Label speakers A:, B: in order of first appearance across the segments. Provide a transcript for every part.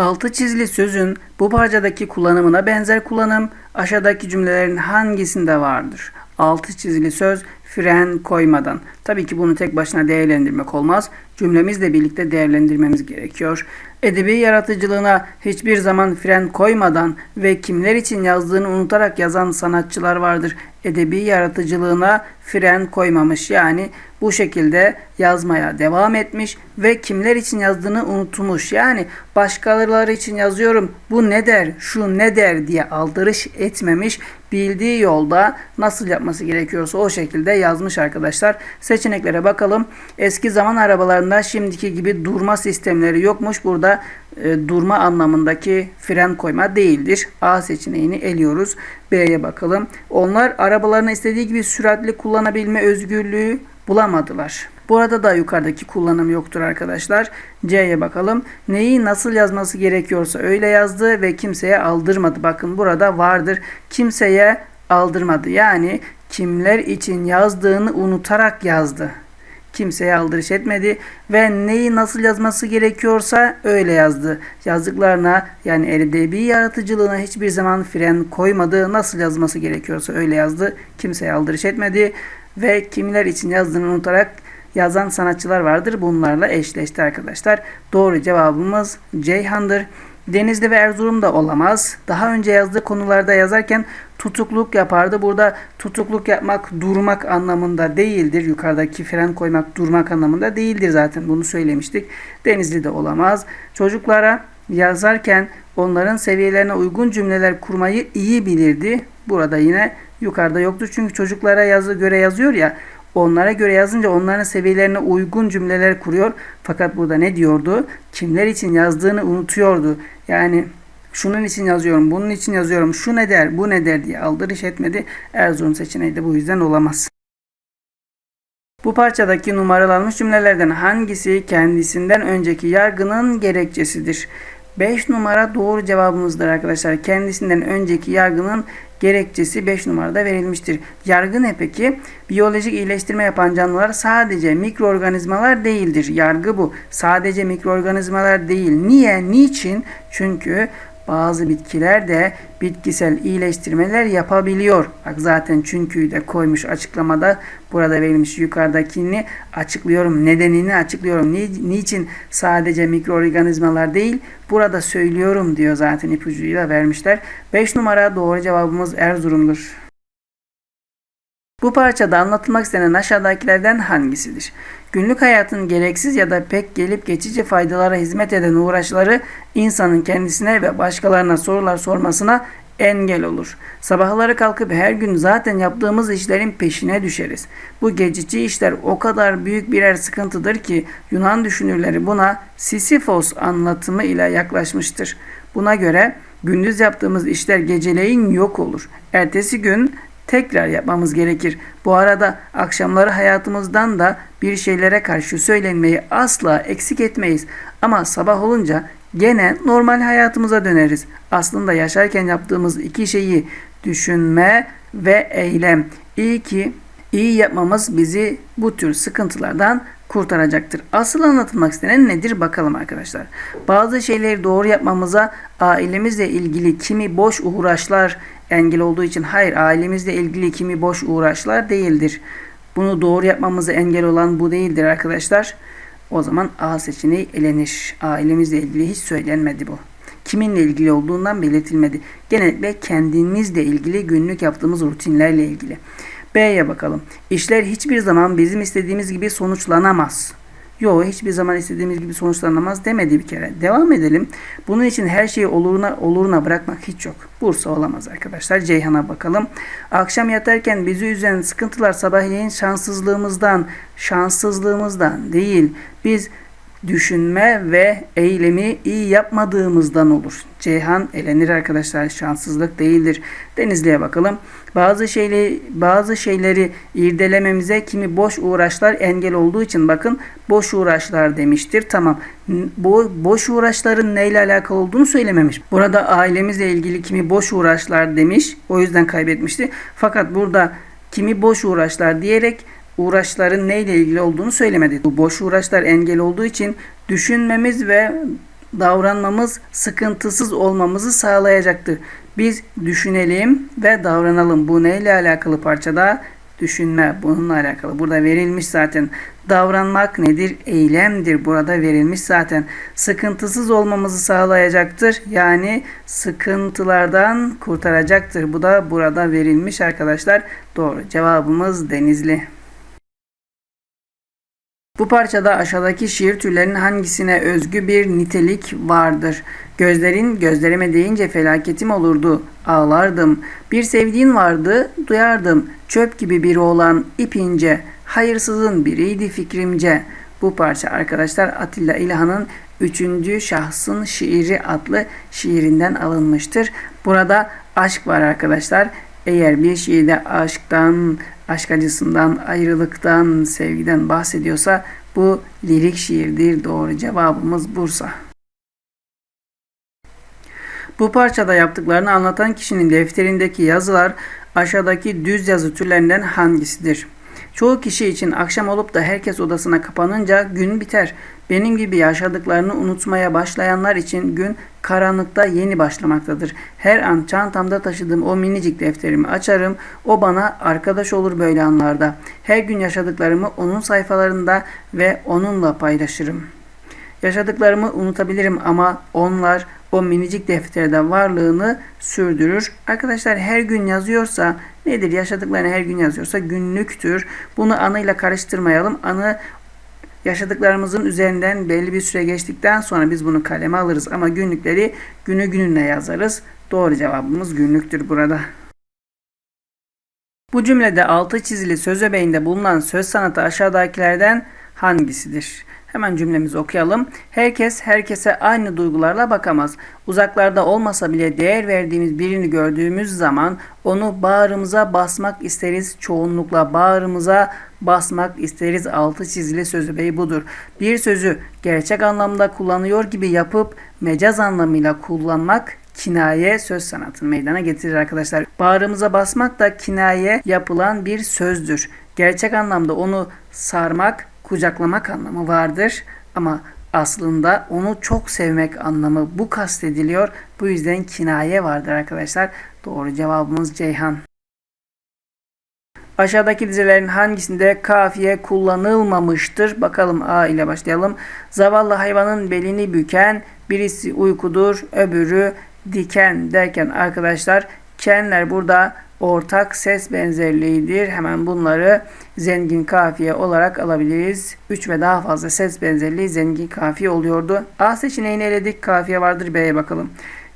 A: Altı çizili sözün bu parçadaki kullanımına benzer kullanım aşağıdaki cümlelerin hangisinde vardır? Altı çizili söz fren koymadan. Tabii ki bunu tek başına değerlendirmek olmaz. Cümlemizle birlikte değerlendirmemiz gerekiyor. Edebi yaratıcılığına hiçbir zaman fren koymadan ve kimler için yazdığını unutarak yazan sanatçılar vardır. Edebi yaratıcılığına fren koymamış. Yani bu şekilde yazmaya devam etmiş ve kimler için yazdığını unutmuş. Yani başkaları için yazıyorum bu ne der, şu ne der diye aldırış etmemiş. Bildiği yolda nasıl yapması gerekiyorsa o şekilde yazmış arkadaşlar. Seçeneklere bakalım. Eski zaman arabalarında şimdiki gibi durma sistemleri yokmuş. Burada e, durma anlamındaki fren koyma değildir. A seçeneğini eliyoruz. B'ye bakalım. Onlar arabalarını istediği gibi süratli kullanabilme özgürlüğü bulamadılar. Burada da yukarıdaki kullanım yoktur arkadaşlar. C'ye bakalım. Neyi nasıl yazması gerekiyorsa öyle yazdı ve kimseye aldırmadı. Bakın burada vardır. Kimseye aldırmadı. Yani kimler için yazdığını unutarak yazdı. Kimseye aldırış etmedi ve neyi nasıl yazması gerekiyorsa öyle yazdı. Yazdıklarına yani edebi yaratıcılığına hiçbir zaman fren koymadı. Nasıl yazması gerekiyorsa öyle yazdı. Kimseye aldırış etmedi ve kimler için yazdığını unutarak yazan sanatçılar vardır. Bunlarla eşleşti arkadaşlar. Doğru cevabımız Ceyhan'dır. Denizli ve Erzurum'da olamaz. Daha önce yazdığı konularda yazarken tutukluk yapardı. Burada tutukluk yapmak durmak anlamında değildir. Yukarıdaki fren koymak durmak anlamında değildir zaten bunu söylemiştik. Denizli'de olamaz. Çocuklara yazarken onların seviyelerine uygun cümleler kurmayı iyi bilirdi. Burada yine yukarıda yoktur. Çünkü çocuklara yazı göre yazıyor ya Onlara göre yazınca onların seviyelerine uygun cümleler kuruyor. Fakat burada ne diyordu? Kimler için yazdığını unutuyordu. Yani şunun için yazıyorum, bunun için yazıyorum, şu ne der, bu ne der diye aldırış etmedi. Erzurum seçeneği de bu yüzden olamaz. Bu parçadaki numaralanmış cümlelerden hangisi kendisinden önceki yargının gerekçesidir? 5 numara doğru cevabımızdır arkadaşlar. Kendisinden önceki yargının gerekçesi 5 numarada verilmiştir. Yargı ne peki? Biyolojik iyileştirme yapan canlılar sadece mikroorganizmalar değildir. Yargı bu. Sadece mikroorganizmalar değil. Niye? Niçin? Çünkü bazı bitkiler de bitkisel iyileştirmeler yapabiliyor. Bak zaten çünküyü de koymuş açıklamada burada verilmiş yukarıdakini açıklıyorum. Nedenini açıklıyorum. Ni, niçin sadece mikroorganizmalar değil burada söylüyorum diyor zaten ipucuyla vermişler. 5 numara doğru cevabımız Erzurum'dur. Bu parçada anlatılmak istenen aşağıdakilerden hangisidir? Günlük hayatın gereksiz ya da pek gelip geçici faydalara hizmet eden uğraşları insanın kendisine ve başkalarına sorular sormasına engel olur. Sabahları kalkıp her gün zaten yaptığımız işlerin peşine düşeriz. Bu geçici işler o kadar büyük birer sıkıntıdır ki Yunan düşünürleri buna Sisyphos anlatımı ile yaklaşmıştır. Buna göre gündüz yaptığımız işler geceleyin yok olur. Ertesi gün tekrar yapmamız gerekir. Bu arada akşamları hayatımızdan da bir şeylere karşı söylenmeyi asla eksik etmeyiz. Ama sabah olunca gene normal hayatımıza döneriz. Aslında yaşarken yaptığımız iki şeyi düşünme ve eylem. İyi ki iyi yapmamız bizi bu tür sıkıntılardan kurtaracaktır. Asıl anlatılmak istenen nedir bakalım arkadaşlar. Bazı şeyleri doğru yapmamıza ailemizle ilgili kimi boş uğraşlar engel olduğu için hayır ailemizle ilgili kimi boş uğraşlar değildir. Bunu doğru yapmamıza engel olan bu değildir arkadaşlar. O zaman A seçeneği elenir. Ailemizle ilgili hiç söylenmedi bu. Kiminle ilgili olduğundan belirtilmedi. Genellikle kendimizle ilgili günlük yaptığımız rutinlerle ilgili. B'ye bakalım. İşler hiçbir zaman bizim istediğimiz gibi sonuçlanamaz. Yo hiçbir zaman istediğimiz gibi sonuçlanamaz demedi bir kere. Devam edelim. Bunun için her şeyi oluruna oluruna bırakmak hiç yok. Bursa olamaz arkadaşlar. Ceyhan'a bakalım. Akşam yatarken bizi üzen sıkıntılar sabahleyin şanssızlığımızdan, şanssızlığımızdan değil. Biz düşünme ve eylemi iyi yapmadığımızdan olur. Ceyhan elenir arkadaşlar. Şanssızlık değildir. Denizli'ye bakalım. Bazı şeyleri bazı şeyleri irdelememize kimi boş uğraşlar engel olduğu için bakın boş uğraşlar demiştir. Tamam. Bu boş uğraşların neyle alakalı olduğunu söylememiş. Burada ailemizle ilgili kimi boş uğraşlar demiş. O yüzden kaybetmişti. Fakat burada kimi boş uğraşlar diyerek uğraşların neyle ilgili olduğunu söylemedi. Bu boş uğraşlar engel olduğu için düşünmemiz ve davranmamız sıkıntısız olmamızı sağlayacaktır. Biz düşünelim ve davranalım. Bu neyle alakalı parçada? Düşünme bununla alakalı. Burada verilmiş zaten. Davranmak nedir? Eylemdir. Burada verilmiş zaten. Sıkıntısız olmamızı sağlayacaktır. Yani sıkıntılardan kurtaracaktır. Bu da burada verilmiş arkadaşlar. Doğru. Cevabımız Denizli. Bu parçada aşağıdaki şiir türlerinin hangisine özgü bir nitelik vardır? Gözlerin gözlerime deyince felaketim olurdu, ağlardım. Bir sevdiğin vardı, duyardım. Çöp gibi biri olan ipince, hayırsızın biriydi fikrimce. Bu parça arkadaşlar Atilla İlhan'ın 3. Şahsın Şiiri adlı şiirinden alınmıştır. Burada aşk var arkadaşlar. Eğer bir şiirde aşktan, aşk acısından, ayrılıktan, sevgiden bahsediyorsa bu lirik şiirdir. Doğru cevabımız Bursa. Bu parçada yaptıklarını anlatan kişinin defterindeki yazılar aşağıdaki düz yazı türlerinden hangisidir? Çoğu kişi için akşam olup da herkes odasına kapanınca gün biter. Benim gibi yaşadıklarını unutmaya başlayanlar için gün karanlıkta yeni başlamaktadır. Her an çantamda taşıdığım o minicik defterimi açarım. O bana arkadaş olur böyle anlarda. Her gün yaşadıklarımı onun sayfalarında ve onunla paylaşırım. Yaşadıklarımı unutabilirim ama onlar o minicik defterde varlığını sürdürür. Arkadaşlar her gün yazıyorsa nedir? Yaşadıklarını her gün yazıyorsa günlüktür. Bunu anıyla karıştırmayalım. Anı yaşadıklarımızın üzerinden belli bir süre geçtikten sonra biz bunu kaleme alırız. Ama günlükleri günü gününe yazarız. Doğru cevabımız günlüktür burada. Bu cümlede altı çizili söz öbeğinde bulunan söz sanatı aşağıdakilerden hangisidir? Hemen cümlemizi okuyalım. Herkes herkese aynı duygularla bakamaz. Uzaklarda olmasa bile değer verdiğimiz birini gördüğümüz zaman onu bağrımıza basmak isteriz. Çoğunlukla bağrımıza basmak isteriz. Altı çizili sözü bey budur. Bir sözü gerçek anlamda kullanıyor gibi yapıp mecaz anlamıyla kullanmak kinaye söz sanatını meydana getirir arkadaşlar. Bağrımıza basmak da kinaye yapılan bir sözdür. Gerçek anlamda onu sarmak, kucaklamak anlamı vardır ama aslında onu çok sevmek anlamı bu kastediliyor. Bu yüzden kinaye vardır arkadaşlar. Doğru cevabımız Ceyhan. Aşağıdaki dizelerin hangisinde kafiye kullanılmamıştır? Bakalım A ile başlayalım. Zavallı hayvanın belini büken birisi uykudur, öbürü diken derken arkadaşlar kenler burada ortak ses benzerliğidir. Hemen bunları zengin kafiye olarak alabiliriz. 3 ve daha fazla ses benzerliği zengin kafiye oluyordu. A seçeneğini eledik. Kafiye vardır. B'ye bakalım.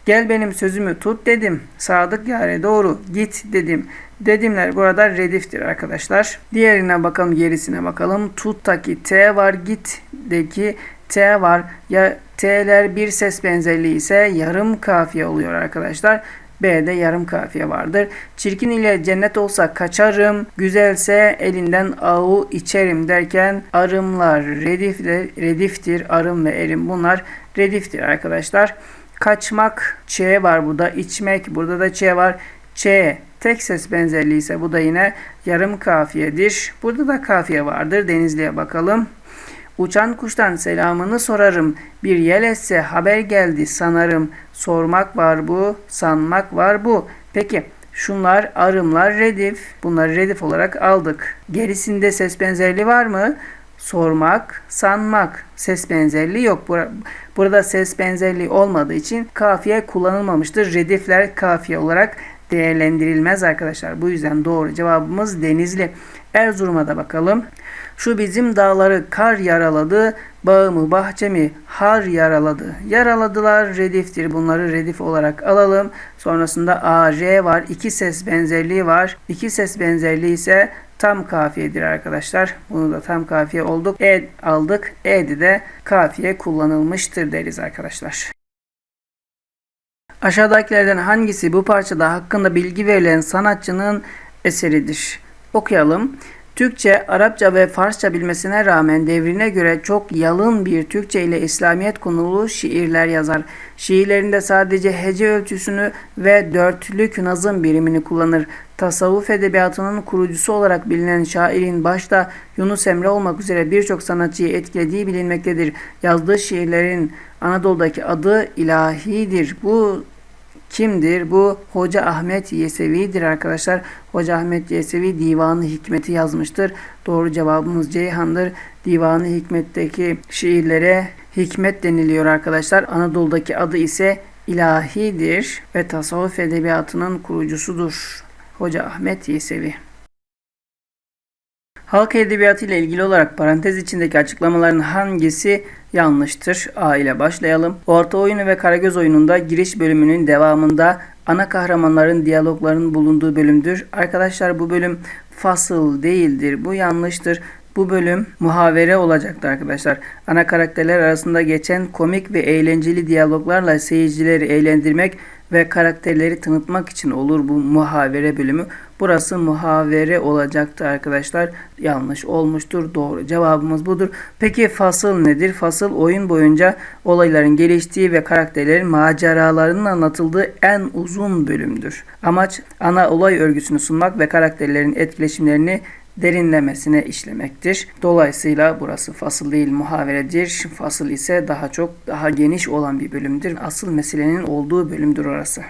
A: Gel benim sözümü tut dedim. Sadık yare doğru git dedim. Dedimler burada rediftir arkadaşlar. Diğerine bakalım gerisine bakalım. Tuttaki T var git'deki T var. Ya T'ler bir ses benzerliği ise yarım kafiye oluyor arkadaşlar. B'de yarım kafiye vardır. Çirkin ile cennet olsa kaçarım, güzelse elinden ağı içerim derken arımlar redifler, rediftir. Arım ve erim bunlar rediftir arkadaşlar. Kaçmak Ç var burada. içmek burada da Ç var. Ç tek ses benzerliği ise bu da yine yarım kafiyedir. Burada da kafiye vardır. Denizli'ye bakalım. Uçan kuştan selamını sorarım. Bir yel etse haber geldi sanarım. Sormak var bu, sanmak var bu. Peki şunlar arımlar redif. Bunları redif olarak aldık. Gerisinde ses benzerliği var mı? Sormak, sanmak. Ses benzerliği yok. Burada ses benzerliği olmadığı için kafiye kullanılmamıştır. Redifler kafiye olarak değerlendirilmez arkadaşlar. Bu yüzden doğru cevabımız Denizli. Erzurum'a da bakalım. Şu bizim dağları kar yaraladı, bağımı bahçemi har yaraladı. Yaraladılar rediftir. Bunları redif olarak alalım. Sonrasında A, R var. İki ses benzerliği var. İki ses benzerliği ise tam kafiyedir arkadaşlar. Bunu da tam kafiye olduk. E aldık. E'de de kafiye kullanılmıştır deriz arkadaşlar. Aşağıdakilerden hangisi bu parçada hakkında bilgi verilen sanatçının eseridir? Okuyalım. Türkçe, Arapça ve Farsça bilmesine rağmen devrine göre çok yalın bir Türkçe ile İslamiyet konulu şiirler yazar. Şiirlerinde sadece hece ölçüsünü ve dörtlük nazım birimini kullanır. Tasavvuf edebiyatının kurucusu olarak bilinen şairin başta Yunus Emre olmak üzere birçok sanatçıyı etkilediği bilinmektedir. Yazdığı şiirlerin Anadolu'daki adı ilahidir. Bu kimdir? Bu Hoca Ahmet Yesevi'dir arkadaşlar. Hoca Ahmet Yesevi Divanı Hikmet'i yazmıştır. Doğru cevabımız Ceyhan'dır. Divanı Hikmet'teki şiirlere hikmet deniliyor arkadaşlar. Anadolu'daki adı ise ilahidir ve tasavvuf edebiyatının kurucusudur. Hoca Ahmet Yesevi. Halk edebiyatı ile ilgili olarak parantez içindeki açıklamaların hangisi yanlıştır? A ile başlayalım. Orta oyunu ve Karagöz oyununda giriş bölümünün devamında ana kahramanların diyalogların bulunduğu bölümdür. Arkadaşlar bu bölüm fasıl değildir. Bu yanlıştır. Bu bölüm muhavere olacaktı arkadaşlar. Ana karakterler arasında geçen komik ve eğlenceli diyaloglarla seyircileri eğlendirmek ve karakterleri tanıtmak için olur bu muhavere bölümü. Burası muhavere olacaktı arkadaşlar. Yanlış olmuştur. Doğru cevabımız budur. Peki fasıl nedir? Fasıl oyun boyunca olayların geliştiği ve karakterlerin maceralarının anlatıldığı en uzun bölümdür. Amaç ana olay örgüsünü sunmak ve karakterlerin etkileşimlerini derinlemesine işlemektir. Dolayısıyla burası fasıl değil muhaveredir. Fasıl ise daha çok daha geniş olan bir bölümdür. Asıl meselenin olduğu bölümdür orası.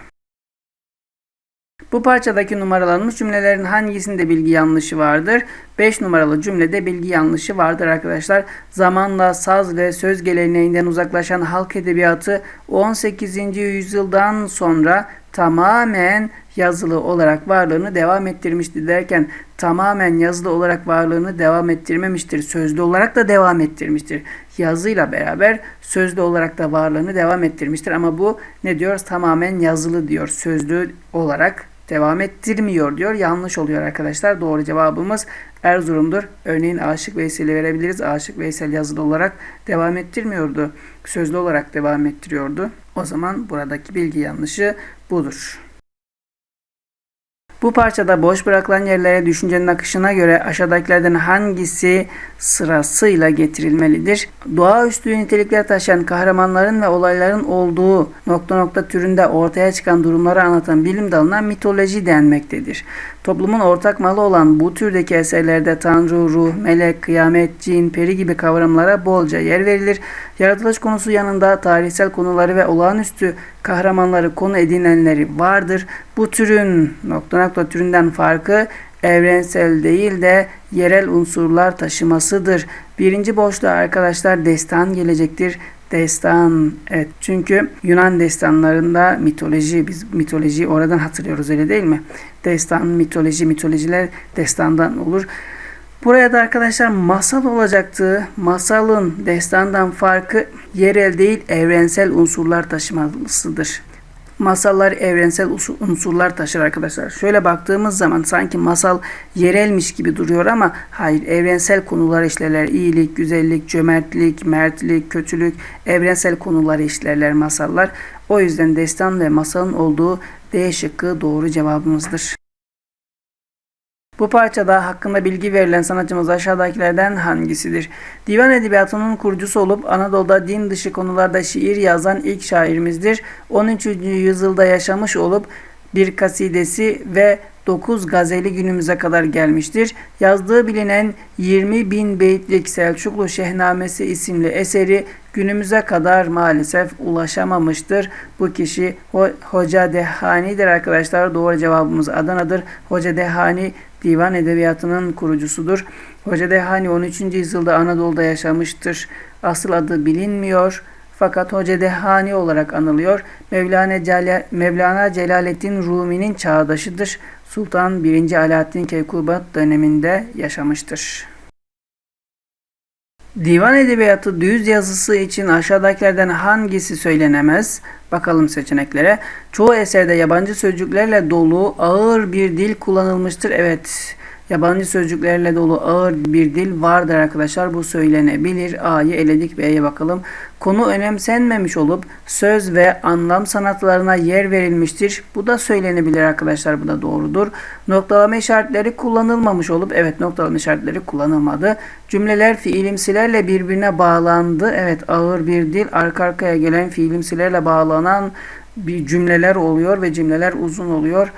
A: Bu parçadaki numaralanmış cümlelerin hangisinde bilgi yanlışı vardır? 5 numaralı cümlede bilgi yanlışı vardır arkadaşlar. Zamanla saz ve söz geleneğinden uzaklaşan halk edebiyatı 18. yüzyıldan sonra tamamen yazılı olarak varlığını devam ettirmişti derken tamamen yazılı olarak varlığını devam ettirmemiştir. Sözlü olarak da devam ettirmiştir. Yazıyla beraber sözlü olarak da varlığını devam ettirmiştir. Ama bu ne diyor? Tamamen yazılı diyor. Sözlü olarak devam ettirmiyor diyor. Yanlış oluyor arkadaşlar. Doğru cevabımız Erzurum'dur. Örneğin Aşık Veysel'i verebiliriz. Aşık Veysel yazılı olarak devam ettirmiyordu. Sözlü olarak devam ettiriyordu. O zaman buradaki bilgi yanlışı budur. Bu parçada boş bırakılan yerlere düşüncenin akışına göre aşağıdakilerden hangisi sırasıyla getirilmelidir? Doğaüstü nitelikler taşıyan kahramanların ve olayların olduğu nokta nokta türünde ortaya çıkan durumları anlatan bilim dalına mitoloji denmektedir. Toplumun ortak malı olan bu türdeki eserlerde tanrı, ruh, melek, kıyamet, cin, peri gibi kavramlara bolca yer verilir. Yaratılış konusu yanında tarihsel konuları ve olağanüstü kahramanları konu edinenleri vardır. Bu türün nokta nokta türünden farkı evrensel değil de yerel unsurlar taşımasıdır. Birinci boşluğa arkadaşlar destan gelecektir. Destan evet çünkü Yunan destanlarında mitoloji biz mitolojiyi oradan hatırlıyoruz öyle değil mi? Destan, mitoloji, mitolojiler destandan olur. Buraya da arkadaşlar masal olacaktı. Masalın destandan farkı yerel değil evrensel unsurlar taşımasıdır. Masallar evrensel unsurlar taşır arkadaşlar. Şöyle baktığımız zaman sanki masal yerelmiş gibi duruyor ama hayır evrensel konular işlerler. İyilik, güzellik, cömertlik, mertlik, kötülük evrensel konular işlerler masallar. O yüzden destan ve masalın olduğu D şıkkı doğru cevabımızdır. Bu parçada hakkında bilgi verilen sanatçımız aşağıdakilerden hangisidir? Divan edebiyatının kurucusu olup Anadolu'da din dışı konularda şiir yazan ilk şairimizdir. 13. yüzyılda yaşamış olup bir kasidesi ve 9 gazeli günümüze kadar gelmiştir. Yazdığı bilinen 20 bin beytlik Selçuklu Şehnamesi isimli eseri günümüze kadar maalesef ulaşamamıştır. Bu kişi Ho Hoca Dehani'dir arkadaşlar. Doğru cevabımız Adana'dır. Hoca Dehani divan edebiyatının kurucusudur. Hoca Dehani 13. yüzyılda Anadolu'da yaşamıştır. Asıl adı bilinmiyor. Fakat Hoca Dehani olarak anılıyor. Mevlana, Celal, Mevlana Celaleddin Rumi'nin çağdaşıdır. Sultan 1. Alaaddin Keykubat döneminde yaşamıştır. Divan edebiyatı düz yazısı için aşağıdakilerden hangisi söylenemez? Bakalım seçeneklere. Çoğu eserde yabancı sözcüklerle dolu ağır bir dil kullanılmıştır. Evet. Yabancı sözcüklerle dolu ağır bir dil vardır arkadaşlar. Bu söylenebilir. A'yı eledik B'ye bakalım. Konu önemsenmemiş olup söz ve anlam sanatlarına yer verilmiştir. Bu da söylenebilir arkadaşlar. Bu da doğrudur. Noktalama işaretleri kullanılmamış olup evet noktalama işaretleri kullanılmadı. Cümleler fiilimsilerle birbirine bağlandı. Evet ağır bir dil arka arkaya gelen fiilimsilerle bağlanan bir cümleler oluyor ve cümleler uzun oluyor.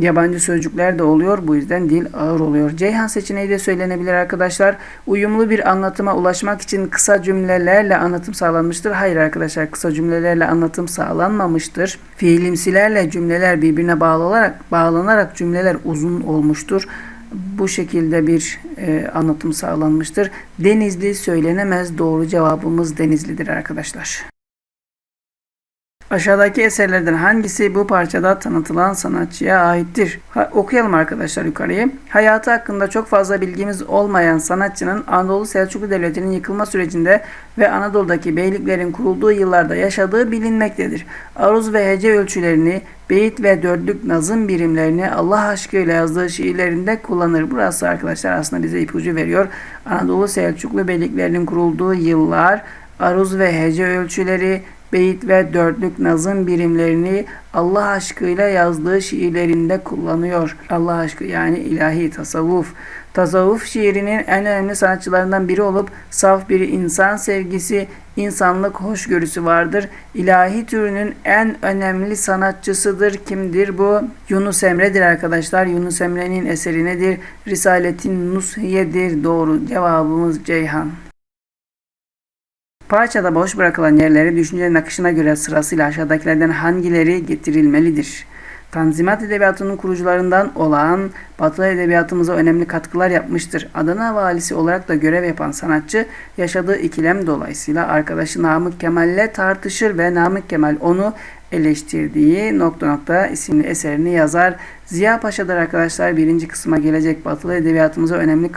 A: Yabancı sözcükler de oluyor. Bu yüzden dil ağır oluyor. Ceyhan seçeneği de söylenebilir arkadaşlar. Uyumlu bir anlatıma ulaşmak için kısa cümlelerle anlatım sağlanmıştır. Hayır arkadaşlar kısa cümlelerle anlatım sağlanmamıştır. Fiilimsilerle cümleler birbirine bağlanarak, bağlanarak cümleler uzun olmuştur. Bu şekilde bir e, anlatım sağlanmıştır. Denizli söylenemez. Doğru cevabımız Denizli'dir arkadaşlar. Aşağıdaki eserlerden hangisi bu parçada tanıtılan sanatçıya aittir? Ha, okuyalım arkadaşlar yukarıyı. Hayatı hakkında çok fazla bilgimiz olmayan sanatçının Anadolu Selçuklu Devleti'nin yıkılma sürecinde ve Anadolu'daki beyliklerin kurulduğu yıllarda yaşadığı bilinmektedir. Aruz ve hece ölçülerini, beyit ve dörtlük nazım birimlerini Allah aşkıyla yazdığı şiirlerinde kullanır. Burası arkadaşlar aslında bize ipucu veriyor. Anadolu Selçuklu beyliklerinin kurulduğu yıllar, aruz ve hece ölçüleri, beyit ve dörtlük nazım birimlerini Allah aşkıyla yazdığı şiirlerinde kullanıyor. Allah aşkı yani ilahi tasavvuf. Tasavvuf şiirinin en önemli sanatçılarından biri olup saf bir insan sevgisi, insanlık hoşgörüsü vardır. İlahi türünün en önemli sanatçısıdır. Kimdir bu? Yunus Emre'dir arkadaşlar. Yunus Emre'nin eseri nedir? Risaletin Nushiye'dir. Doğru cevabımız Ceyhan. Parçada boş bırakılan yerleri düşüncenin akışına göre sırasıyla aşağıdakilerden hangileri getirilmelidir? Tanzimat Edebiyatı'nın kurucularından olan Batı Edebiyatımıza önemli katkılar yapmıştır. Adana valisi olarak da görev yapan sanatçı yaşadığı ikilem dolayısıyla arkadaşı Namık Kemal'le tartışır ve Namık Kemal onu eleştirdiği nokta nokta isimli eserini yazar. Ziya Paşa'dır arkadaşlar birinci kısma gelecek Batılı Edebiyatımıza önemli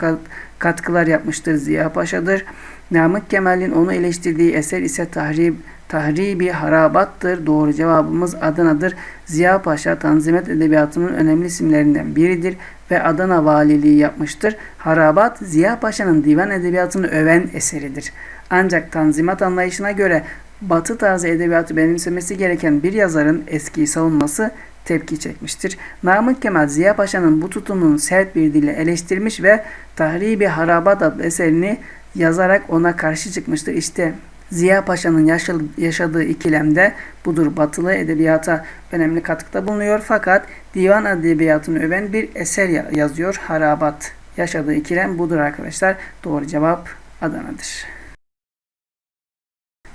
A: katkılar yapmıştır. Ziya Paşa'dır. Namık Kemal'in onu eleştirdiği eser ise tahrib, tahribi harabattır. Doğru cevabımız Adana'dır. Ziya Paşa Tanzimat Edebiyatı'nın önemli isimlerinden biridir ve Adana valiliği yapmıştır. Harabat Ziya Paşa'nın divan edebiyatını öven eseridir. Ancak Tanzimat anlayışına göre Batı tarzı edebiyatı benimsemesi gereken bir yazarın eskiyi savunması tepki çekmiştir. Namık Kemal Ziya Paşa'nın bu tutumunu sert bir dille eleştirmiş ve Tahribi Harabat adlı eserini yazarak ona karşı çıkmıştır. İşte Ziya Paşa'nın yaşadığı ikilemde budur. Batılı edebiyata önemli katkıda bulunuyor fakat divan edebiyatını öven bir eser yazıyor. Harabat. Yaşadığı ikilem budur arkadaşlar. Doğru cevap Adana'dır.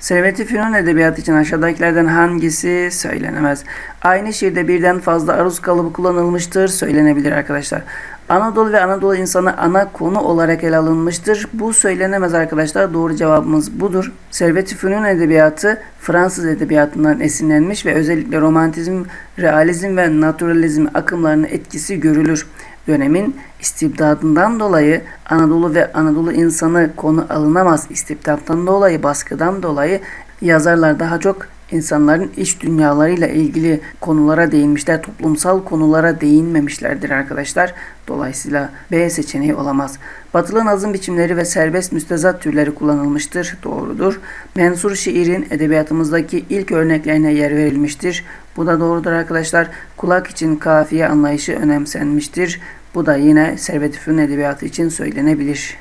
A: Servet-i Fünun edebiyatı için aşağıdakilerden hangisi söylenemez? Aynı şiirde birden fazla aruz kalıbı kullanılmıştır söylenebilir arkadaşlar. Anadolu ve Anadolu insanı ana konu olarak ele alınmıştır. Bu söylenemez arkadaşlar. Doğru cevabımız budur. Servet-i Fünun edebiyatı Fransız edebiyatından esinlenmiş ve özellikle romantizm, realizm ve naturalizm akımlarının etkisi görülür. Dönemin istibdadından dolayı Anadolu ve Anadolu insanı konu alınamaz. İstibdattan dolayı, baskıdan dolayı yazarlar daha çok insanların iç dünyalarıyla ilgili konulara değinmişler. Toplumsal konulara değinmemişlerdir arkadaşlar. Dolayısıyla B seçeneği olamaz. Batılı nazım biçimleri ve serbest müstezat türleri kullanılmıştır. Doğrudur. Mensur şiirin edebiyatımızdaki ilk örneklerine yer verilmiştir. Bu da doğrudur arkadaşlar. Kulak için kafiye anlayışı önemsenmiştir. Bu da yine Servet-i edebiyatı için söylenebilir.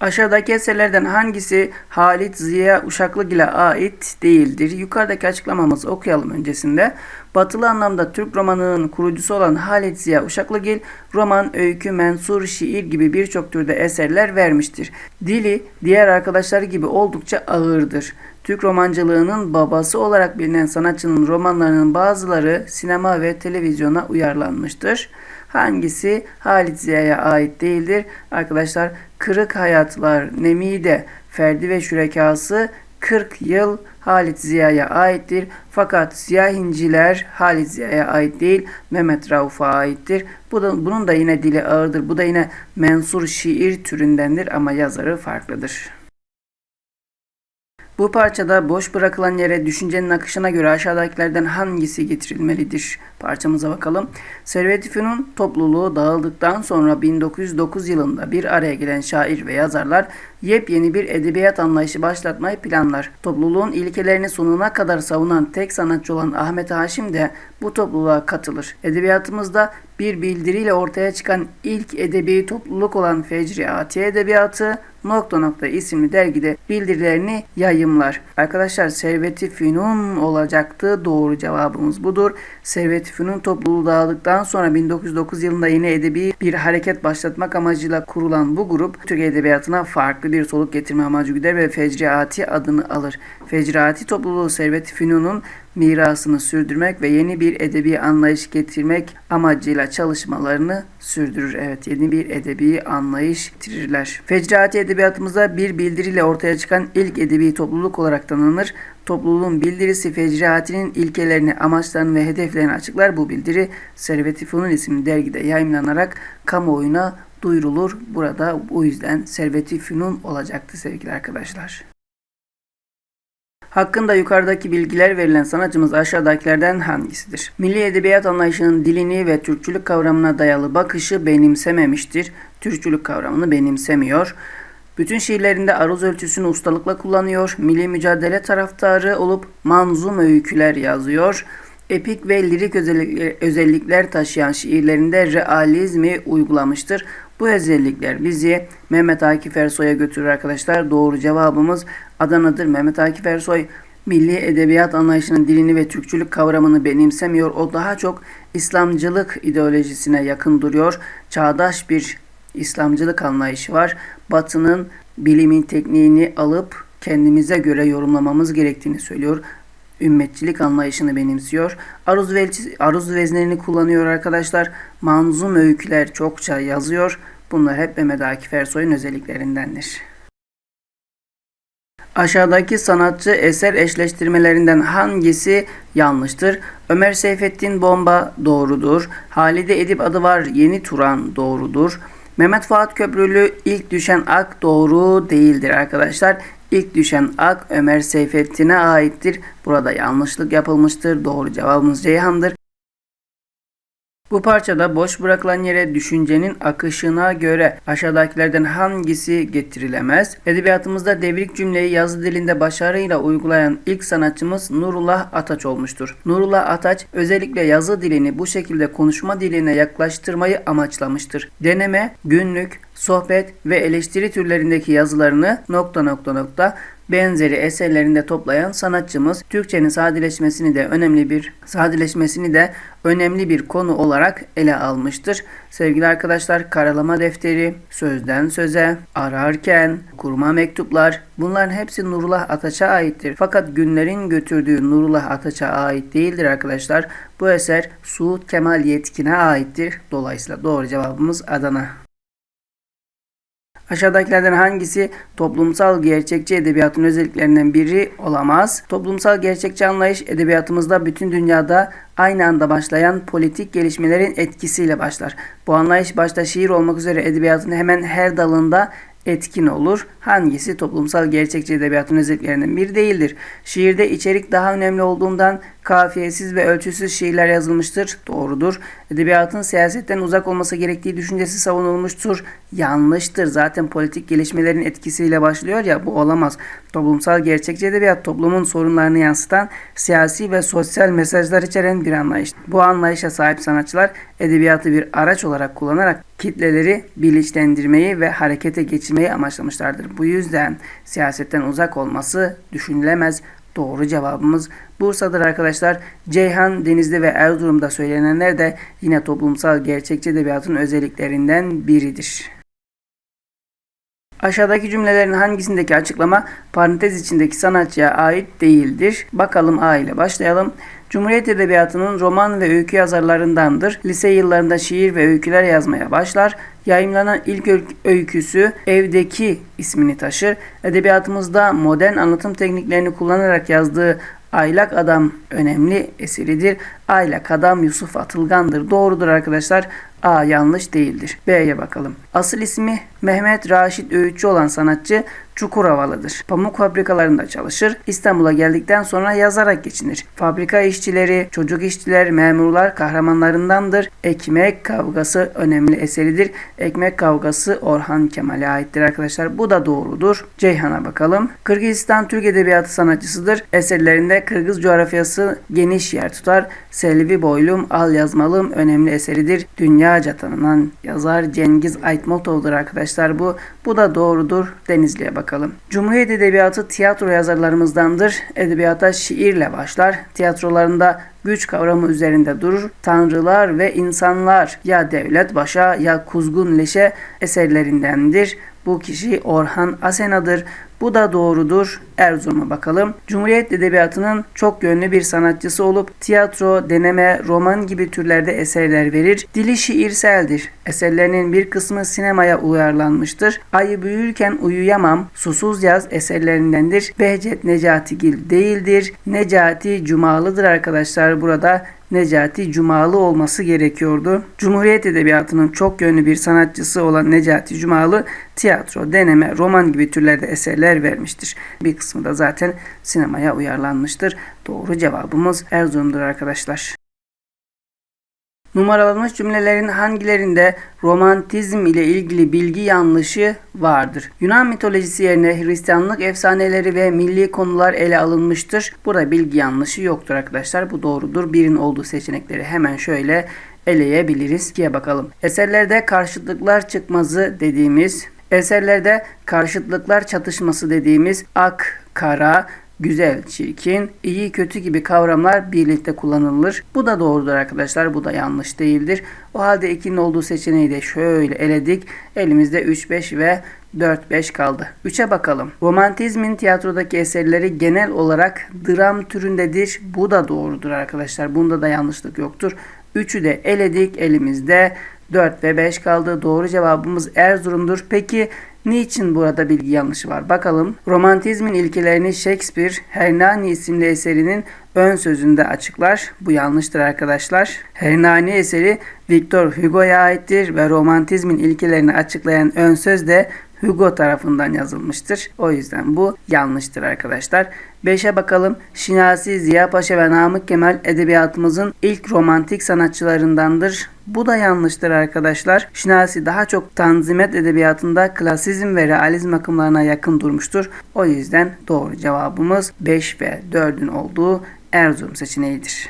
A: Aşağıdaki eserlerden hangisi Halit Ziya Uşaklık ile ait değildir? Yukarıdaki açıklamamızı okuyalım öncesinde. Batılı anlamda Türk romanının kurucusu olan Halit Ziya Uşaklıgil, roman, öykü, mensur, şiir gibi birçok türde eserler vermiştir. Dili diğer arkadaşları gibi oldukça ağırdır. Türk romancılığının babası olarak bilinen sanatçının romanlarının bazıları sinema ve televizyona uyarlanmıştır. Hangisi Halit Ziya'ya ait değildir? Arkadaşlar Kırık Hayatlar Nemide Ferdi ve Şürekası 40 yıl Halit Ziya'ya aittir. Fakat Ziyahinciler Halit Ziya'ya ait değil, Mehmet Rauf'a aittir. Bu da, bunun da yine dili ağırdır. Bu da yine mensur şiir türündendir ama yazarı farklıdır. Bu parçada boş bırakılan yere düşüncenin akışına göre aşağıdakilerden hangisi getirilmelidir? Parçamıza bakalım. Servet-i Fünun topluluğu dağıldıktan sonra 1909 yılında bir araya gelen şair ve yazarlar yepyeni bir edebiyat anlayışı başlatmayı planlar. Topluluğun ilkelerini sonuna kadar savunan tek sanatçı olan Ahmet Haşim de bu topluluğa katılır. Edebiyatımızda bir bildiriyle ortaya çıkan ilk edebi topluluk olan Fecri Ati Edebiyatı nokta nokta isimli dergide bildirilerini yayımlar. Arkadaşlar Servet-i Fünun olacaktı. Doğru cevabımız budur. Servet-i Fünun topluluğu dağıldıktan sonra 1909 yılında yine edebi bir hareket başlatmak amacıyla kurulan bu grup Türk Edebiyatı'na farklı bir soluk getirme amacı güder ve Fecri Ati adını alır. Fecri Ati topluluğu Servet-i Fünun'un mirasını sürdürmek ve yeni bir edebi anlayış getirmek amacıyla çalışmalarını sürdürür. Evet yeni bir edebi anlayış getirirler. Fecraati edebiyatımızda bir bildiriyle ortaya çıkan ilk edebi topluluk olarak tanınır. Topluluğun bildirisi Fecraati'nin ilkelerini, amaçlarını ve hedeflerini açıklar. Bu bildiri Servet-i Fünun isimli dergide yayınlanarak kamuoyuna duyurulur. Burada o yüzden Servet-i Fünun olacaktı sevgili arkadaşlar. Hakkında yukarıdaki bilgiler verilen sanatçımız aşağıdakilerden hangisidir? Milli edebiyat anlayışının dilini ve Türkçülük kavramına dayalı bakışı benimsememiştir. Türkçülük kavramını benimsemiyor. Bütün şiirlerinde aruz ölçüsünü ustalıkla kullanıyor. Milli mücadele taraftarı olup manzum öyküler yazıyor. Epik ve lirik özellikler, özellikler taşıyan şiirlerinde realizmi uygulamıştır. Bu özellikler bizi Mehmet Akif Ersoy'a götürür arkadaşlar. Doğru cevabımız Adana'dır. Mehmet Akif Ersoy milli edebiyat anlayışının dilini ve Türkçülük kavramını benimsemiyor. O daha çok İslamcılık ideolojisine yakın duruyor. Çağdaş bir İslamcılık anlayışı var. Batı'nın bilimin tekniğini alıp kendimize göre yorumlamamız gerektiğini söylüyor. Ümmetçilik anlayışını benimsiyor. Aruz, ve, aruz veznerini kullanıyor arkadaşlar. Manzum öyküler çokça yazıyor. Bunlar hep Mehmet Akif Ersoy'un özelliklerindendir. Aşağıdaki sanatçı eser eşleştirmelerinden hangisi yanlıştır? Ömer Seyfettin Bomba doğrudur. Halide Edip adı var Yeni Turan doğrudur. Mehmet Fuat Köprülü ilk düşen ak doğru değildir arkadaşlar. İlk düşen ak Ömer Seyfettin'e aittir. Burada yanlışlık yapılmıştır. Doğru cevabımız Ceyhan'dır. Bu parçada boş bırakılan yere düşüncenin akışına göre aşağıdakilerden hangisi getirilemez? Edebiyatımızda devrik cümleyi yazı dilinde başarıyla uygulayan ilk sanatçımız Nurullah Ataç olmuştur. Nurullah Ataç özellikle yazı dilini bu şekilde konuşma diline yaklaştırmayı amaçlamıştır. Deneme, günlük, sohbet ve eleştiri türlerindeki yazılarını nokta nokta nokta benzeri eserlerinde toplayan sanatçımız Türkçenin sadeleşmesini de önemli bir sadeleşmesini de önemli bir konu olarak ele almıştır. Sevgili arkadaşlar karalama defteri, sözden söze, ararken, kurma mektuplar bunların hepsi Nurullah Ataç'a aittir. Fakat günlerin götürdüğü Nurullah Ataç'a ait değildir arkadaşlar. Bu eser Suud Kemal Yetkin'e aittir. Dolayısıyla doğru cevabımız Adana. Aşağıdakilerden hangisi toplumsal gerçekçi edebiyatın özelliklerinden biri olamaz? Toplumsal gerçekçi anlayış edebiyatımızda bütün dünyada aynı anda başlayan politik gelişmelerin etkisiyle başlar. Bu anlayış başta şiir olmak üzere edebiyatın hemen her dalında etkin olur. Hangisi toplumsal gerçekçi edebiyatın özelliklerinden biri değildir. Şiirde içerik daha önemli olduğundan kafiyesiz ve ölçüsüz şiirler yazılmıştır. Doğrudur. Edebiyatın siyasetten uzak olması gerektiği düşüncesi savunulmuştur. Yanlıştır. Zaten politik gelişmelerin etkisiyle başlıyor ya bu olamaz. Toplumsal gerçekçi edebiyat toplumun sorunlarını yansıtan siyasi ve sosyal mesajlar içeren bir anlayış. Bu anlayışa sahip sanatçılar edebiyatı bir araç olarak kullanarak kitleleri bilinçlendirmeyi ve harekete geçirmeyi amaçlamışlardır. Bu yüzden siyasetten uzak olması düşünülemez. Doğru cevabımız Bursa'dır arkadaşlar. Ceyhan, Denizli ve Erzurum'da söylenenler de yine toplumsal gerçekçi edebiyatın özelliklerinden biridir. Aşağıdaki cümlelerin hangisindeki açıklama parantez içindeki sanatçıya ait değildir? Bakalım A ile başlayalım. Cumhuriyet Edebiyatı'nın roman ve öykü yazarlarındandır. Lise yıllarında şiir ve öyküler yazmaya başlar. Yayımlanan ilk öyküsü Evdeki ismini taşır. Edebiyatımızda modern anlatım tekniklerini kullanarak yazdığı Aylak Adam önemli eseridir. Aylak Adam Yusuf Atılgan'dır. Doğrudur arkadaşlar. A yanlış değildir. B'ye bakalım. Asıl ismi Mehmet Raşit Öğütçü olan sanatçı Çukurovalıdır. Pamuk fabrikalarında çalışır. İstanbul'a geldikten sonra yazarak geçinir. Fabrika işçileri, çocuk işçiler, memurlar kahramanlarındandır. Ekmek kavgası önemli eseridir. Ekmek kavgası Orhan Kemal'e aittir arkadaşlar. Bu da doğrudur. Ceyhan'a bakalım. Kırgızistan Türk Edebiyatı sanatçısıdır. Eserlerinde Kırgız coğrafyası geniş yer tutar. Selvi Boylum, Al Yazmalım önemli eseridir. Dünyaca tanınan yazar Cengiz Aytmatov'dur arkadaşlar bu. Bu da doğrudur. Denizli'ye bakalım. Cumhuriyet Edebiyatı tiyatro yazarlarımızdandır. Edebiyata şiirle başlar. Tiyatrolarında güç kavramı üzerinde durur. Tanrılar ve insanlar ya devlet başa ya kuzgun leşe eserlerindendir. Bu kişi Orhan Asena'dır. Bu da doğrudur. Erzurum'a bakalım. Cumhuriyet Edebiyatı'nın çok yönlü bir sanatçısı olup tiyatro, deneme, roman gibi türlerde eserler verir. Dili şiirseldir. Eserlerinin bir kısmı sinemaya uyarlanmıştır. Ayı büyürken uyuyamam, susuz yaz eserlerindendir. Behçet Necatigil değildir. Necati Cumalı'dır arkadaşlar burada. Necati Cumalı olması gerekiyordu. Cumhuriyet Edebiyatı'nın çok yönlü bir sanatçısı olan Necati Cumalı tiyatro, deneme, roman gibi türlerde eserler vermiştir. Bir kısmı da zaten sinemaya uyarlanmıştır. Doğru cevabımız Erzurum'dur arkadaşlar. Numaralanmış cümlelerin hangilerinde romantizm ile ilgili bilgi yanlışı vardır? Yunan mitolojisi yerine Hristiyanlık efsaneleri ve milli konular ele alınmıştır. Burada bilgi yanlışı yoktur arkadaşlar. Bu doğrudur. Birin olduğu seçenekleri hemen şöyle eleyebiliriz. Kiye bakalım. Eserlerde karşıtlıklar çıkmazı dediğimiz, eserlerde karşıtlıklar çatışması dediğimiz ak, kara, güzel, çirkin, iyi, kötü gibi kavramlar birlikte kullanılır. Bu da doğrudur arkadaşlar. Bu da yanlış değildir. O halde 2'nin olduğu seçeneği de şöyle eledik. Elimizde 3, 5 ve 4, 5 kaldı. 3'e bakalım. Romantizmin tiyatrodaki eserleri genel olarak dram türündedir. Bu da doğrudur arkadaşlar. Bunda da yanlışlık yoktur. 3'ü de eledik. Elimizde 4 ve 5 kaldı. Doğru cevabımız Erzurum'dur. Peki Niçin burada bilgi yanlışı var? Bakalım. Romantizmin ilkelerini Shakespeare Hernani isimli eserinin ön sözünde açıklar. Bu yanlıştır arkadaşlar. Hernani eseri Victor Hugo'ya aittir ve romantizmin ilkelerini açıklayan ön söz de Hugo tarafından yazılmıştır. O yüzden bu yanlıştır arkadaşlar. 5'e bakalım. Şinasi, Ziya Paşa ve Namık Kemal edebiyatımızın ilk romantik sanatçılarındandır. Bu da yanlıştır arkadaşlar. Şinasi daha çok Tanzimet edebiyatında klasizm ve realizm akımlarına yakın durmuştur. O yüzden doğru cevabımız 5 ve 4'ün olduğu Erzurum seçeneğidir.